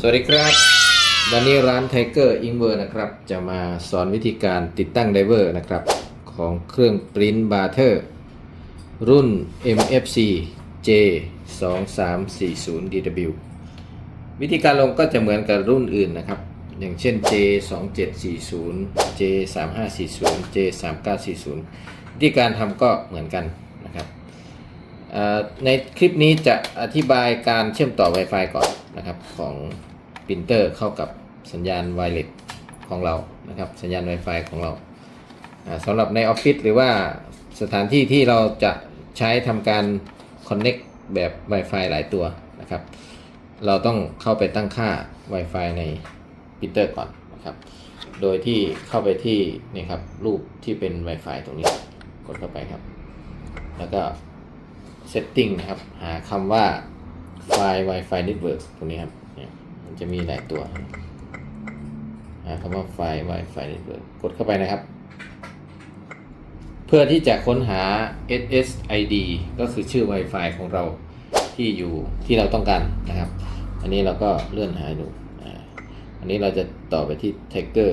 สวัสดีครับ วันนี้ร้าน Tiger i n v e r นะครับ จะมาสอนวิธีการติดตั้งไดเวอร์นะครับ ของเครื่อง Print Barter รุ่น MFC J 2 3 4 0 DW วิธีการลงก็จะเหมือนกับรุ่นอื่นนะครับ อย่างเช่น J 2 7 4 0 J 3 5 4 0 J 3 9 4 0 วิธีการทำก็เหมือนกันนะครับในคลิปนี้จะอธิบายการเชื่อมต่อ Wi-Fi ก่อนนะครับของ ปรินเตอร์เข้ากับสัญญาณไวเลสของเรานะครับสัญญาณ Wi-Fi ของเราสำหรับในออฟฟิศหรือว่าสถานที่ที่เราจะใช้ทำการ Connect แบบ Wi-Fi หลายตัวนะครับ เราต้องเข้าไปตั้งค่า Wi-Fi ในปรินเตอร์ก่อนนะครับ โดยที่เข้าไปที่นี่ครับรูปที่เป็น Wi-Fi ตรงนี้กดเข้าไปครับ แล้วก็ setting นะครับ หาคำว่าไฟล์ Wi-Fi network ตรงนี้ครับ มันจะมีหลายตัวคำว่าไฟล์ Wi-Fi network กดเข้าไปนะครับ เพื่อที่จะค้นหา SSID ก็คือชื่อ Wi-Fi ของเราที่อยู่ที่เราต้องการนะครับ อันนี้เราก็เลื่อนหาดูอันนี้เราจะต่อไปที่ Tiger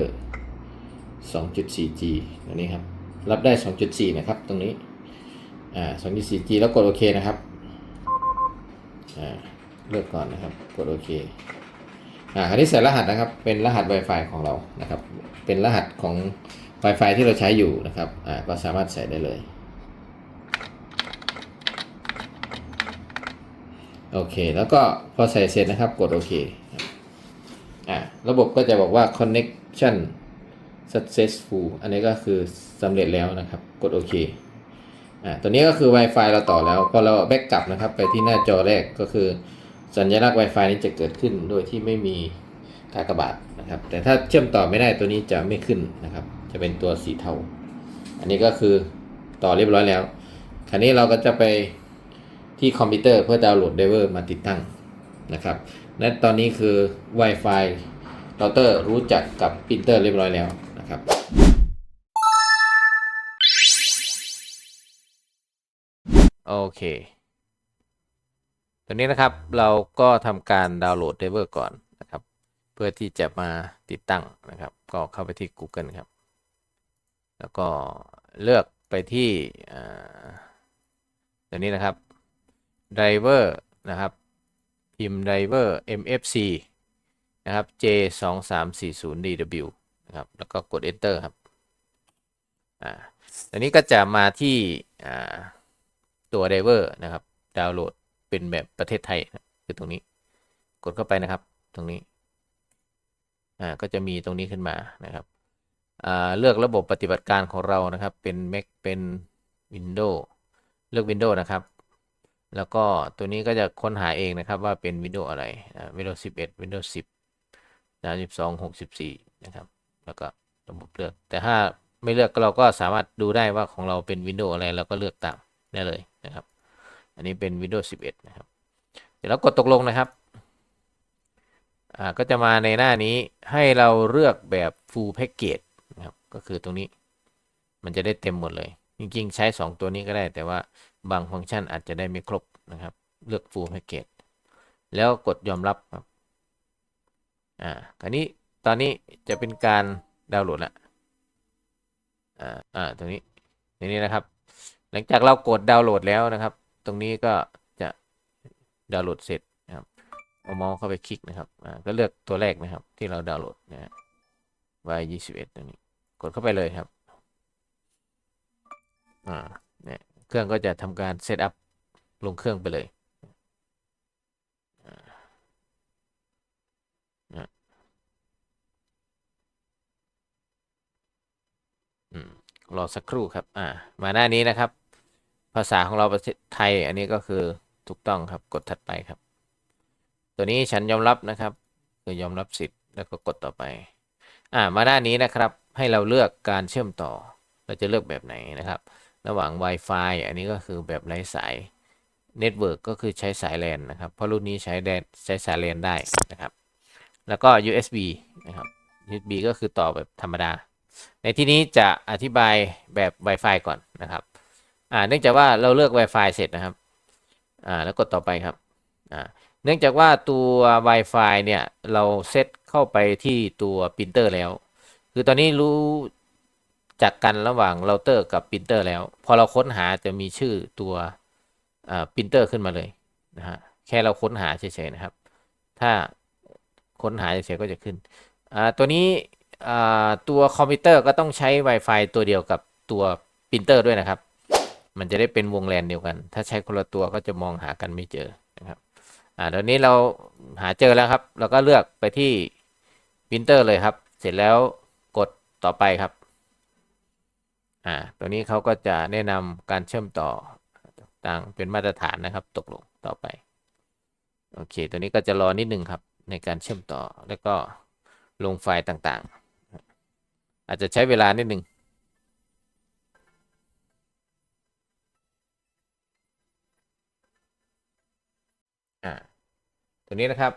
2.4G ตรงนี้ครับ รับได้ 2.4 นะครับ ตรงนี้ อ่า 2.4G แล้วกดโอเคนะครับ อ่า เลือกก่อนนะครับ กดโอเค อ่าคราวนี้ใส่รหัสนะครับ เป็นรหัส Wi-Fi ของเรานะครับ เป็นรหัสของ Wi-Fi ที่เราใช้อยู่นะครับอ่าก็สามารถใส่ได้เลยโอเค แล้วก็พอใส่เสร็จนะครับ กดโอเคอ่าระบบก็จะบอกว่า connection successful อันนี้ก็คือสำเร็จแล้วนะครับ กดโอเคอ่าตัวนี้ก็คือ Wi-Fi เราต่อแล้ว พอเราแบ็กกลับนะครับ ไปที่หน้าจอแรกก็คือ สัญลักษณ์ Wi-Fi นี้จะเกิดขึ้นโดยที่ไม่มีกากบาทนะครับ แต่ถ้าเชื่อมต่อไม่ได้ตัวนี้จะไม่ขึ้นนะครับ จะเป็นตัวสีเทา อันนี้ก็คือต่อเรียบร้อยแล้ว คราวนี้เราก็จะไปที่คอมพิวเตอร์เพื่อดาวน์โหลดไดเวอร์มาติดตั้งนะครับและตอนนี้คือ Wi-Fi เราเตอร์รู้จักกับปรินเตอร์เรียบร้อยแล้วนะครับ โอเค ตอนนี้นะครับเราก็ทำการดาวน์โหลดไดเวอร์ก่อนนะครับ เพื่อที่จะมาติดตั้งนะครับ ก็เข้าไปที่ Google ครับ แล้วก็เลือกไปที่ตัวนี้นะครับ driver นะครับ พิมพ์ driver mfc นะครับ j 2 3 4 0 dw นะครับ แล้วก็กด enter ครับอ่าอันนี้ก็จะมาที่ตัว driver นะครับ ดาวน์โหลด เป็นแบบประเทศไทยคือตรงนี้ กดเข้าไปนะครับ ตรงนี้อ่าก็จะมีตรงนี้ขึ้นมานะครับอ่าเลือกระบบปฏิบัติการของเรานะครับ เป็น Mac เป็น Windows เลือก Windows นะครับ แล้วก็ตัวนี้ก็จะค้นหาเองนะครับว่าเป็น Windows อะไรอ่า Windows 11 Windows 10 32 64 นะครับ แล้วก็ระบบเลือก แต่ถ้าไม่เลือกเราก็สามารถดูได้ว่าของเราเป็น Windows อะไรเราก็เลือกตามได้เลยนะครับ อันนี้เป็น Windows 11 นะครับ เดี๋ยวเรากดตกลงนะครับ อ่า ก็จะมาในหน้านี้ให้เราเลือกแบบ Full Package นะครับ ก็คือตรงนี้ มันจะได้เต็มหมดเลย จริงๆ ใช้ 2 ตัวนี้ก็ได้ แต่ว่าบางฟังก์ชันอาจจะได้ไม่ครบนะครับ เลือก Full Package แล้วกดยอมรับครับ อ่า คราวนี้ตอนนี้จะเป็นการดาวน์โหลดละอ่า อ่า ตรงนี้ตรงนี้นะครับ หลังจากเรากดดาวน์โหลดแล้วนะครับ ตรงนี้ก็จะดาวน์โหลดเสร็จนะครับเอาเมาส์เข้าไปคลิกนะครับอ่าก็เลือกตัวแรกนะครับที่เราดาวน์โหลดนะฮะ y 2 1 ตรงนี้กดเข้าไปเลยครับอ่าเนี่ยเครื่องก็จะทำการเซตอัพลงเครื่องไปเลยอืมรอสักครู่ครับ อ่า มาหน้านี้นะครับ ภาษาของเราประเทศไทย อันนี้ก็คือถูกต้องครับ กดถัดไปครับ ตัวนี้ฉันยอมรับนะครับ คือยอมรับสิทธิ์แล้วก็กดต่อไป อ่า มาหน้านนี้นะครับ ให้เราเลือกการเชื่อมต่อ เราจะเลือกแบบไหนนะครับ ระหว่าง Wi-Fi อันนี้ก็คือแบบไร้สาย Network ก็คือใช้สายแลนนะครับ เพราะรุ่นนี้ใช้แลนใช้สายแลนได้นะครับ แล้วก็ USB นะครับ USB ก็คือต่อแบบธรรมดา ในที่นี้จะอธิบายแบบ Wi-Fi ก่อนนะครับ อ่าเนื่องจากว่าเราเลือก Wi-Fi เสร็จนะครับอ่าแล้วกดต่อไปครับอ่าเนื่องจากว่าตัว Wi-Fi เนี่ยเราเซตเข้าไปที่ตัวปรินเตอร์แล้ว คือตอนนี้รู้จักกันระหว่างเราเตอร์กับปรินเตอร์แล้ว พอเราค้นหาจะมีชื่อตัวปรินเตอร์ขึ้นมาเลยนะฮะแค่เราค้นหาเฉยๆนะครับ ถ้าค้นหาเฉยๆก็จะขึ้นอ่าตัวนี้อ่าตัวคอมพิวเตอร์ก็ต้องใช้ Wi-Fi ตัวเดียวกับตัวปรินเตอร์ด้วยนะครับ มันจะได้เป็นวงแลนเดียวกัน ถ้าใช้คนละตัวก็จะมองหากันไม่เจอนะครับอ่าตอนนี้เราหาเจอแล้วครับ เราก็เลือกไปที่ปรินเตอร์เลยครับ เสร็จแล้วกดต่อไปครับอ่าตัวนี้เขาก็จะแนะนำการเชื่อมต่อต่างเป็นมาตรฐานนะครับ ตกลงต่อไปโอเค ตัวนี้ก็จะรอนิดนึงครับ ในการเชื่อมต่อแล้วก็ลงไฟล์ต่างๆ อาจจะใช้เวลานิดนึง ตัวนี้นะครับ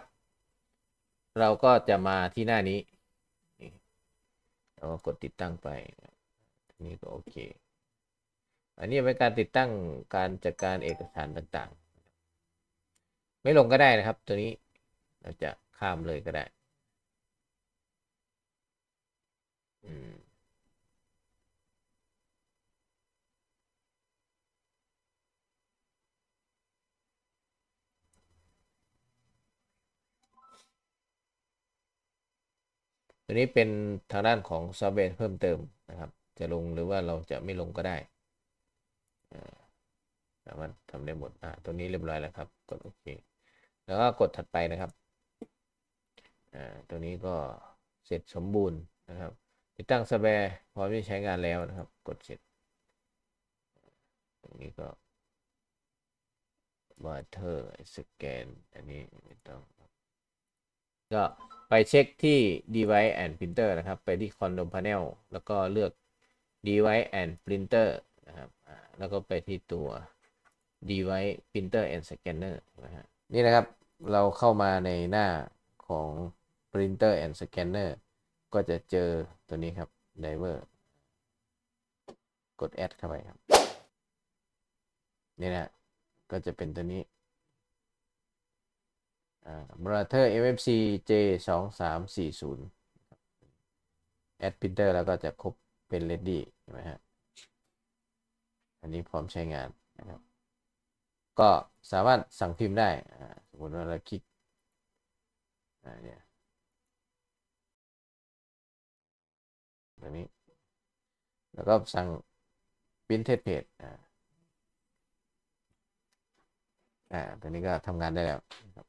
เราก็จะมาที่หน้านี้เราก็กดติดตั้งไปทีนี้ก็โอเค อันนี้เป็นการติดตั้งการจัดการเอกสารต่างๆ ไม่ลงก็ได้นะครับ ตัวนี้เราจะข้ามเลยก็ได้ อืม ตัวนี้เป็นทางด้านของซอฟต์แวร์เพิ่มเติมนะครับ จะลงหรือว่าเราจะไม่ลงก็ได้อ่าสามารถทำได้หมด อ่าตัวนี้เรียบร้อยแล้วครับ กดโอเค แล้วก็กดถัดไปนะครับ อ่า ตัวนี้ก็เสร็จสมบูรณ์นะครับ ติดตั้งซอฟต์แวร์พร้อมที่ใช้งานแล้วนะครับ กดเสร็จ ตรงนี้ก็วาเทอสแกน อันนี้ไม่ต้อง ก็ไปเช็คที่ device and printer นะครับ ไปที่ condom panel แล้วก็เลือก device and printer นะครับแล้วก็ไปที่ตัว device printer and scanner นะฮะนี่นะครับเราเข้ามาในหน้าของ printer and scanner ก็จะเจอตัวนี้ครับ driver กด add เข้าไปครับ นี่นะก็จะเป็นตัวนี้ b r o t h e r MFC J 2 3 4 0 Add Printer แล้วก็จะครบเป็น Ready ใช่ไหมฮะ อันนี้พร้อมใช้งานนะครับ ก็สามารถสั่งพิมพ์ได้ สมมติว่าเราคลิกอ่าเนี่ยตัวนี้ แล้วก็สั่ง Printed Page อ่าอ่าตัวนี้ก็ทำงานได้แล้วครับ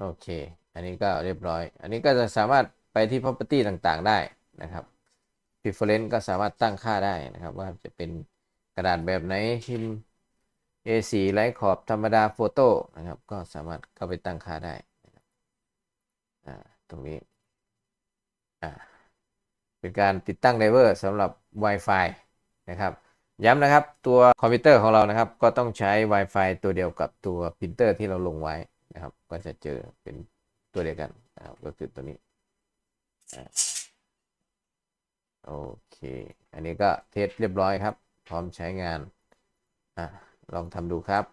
โอเค อันนี้ก็เรียบร้อย อันนี้ก็จะสามารถไปที่ property ต่างๆ ได้นะครับ preference ก็สามารถตั้งค่าได้นะครับ ว่าจะเป็นกระดาษแบบไหนพิมพ์ A4 ไร้ขอบธรรมดาโฟโต้นะครับ ก็สามารถเข้าไปตั้งค่าได้นะครับอ่าตรงนี้อ่าเป็นการติดตั้งไดเวอร์สำหรับ Wi-Fi นะครับย้ำนะครับตัวคอมพิวเตอร์ของเรานะครับ ก็ต้องใช้ Wi-Fi ตัวเดียวกับตัวพิมพ์เตอร์ที่เราลงไว้ นะครับ ก็จะเจอเป็นตัวเดียวกันนะครับก็คือตัวนี้โอเค อันนี้ก็เทสเรียบร้อยครับ พร้อมใช้งานอะลองทำดูครับ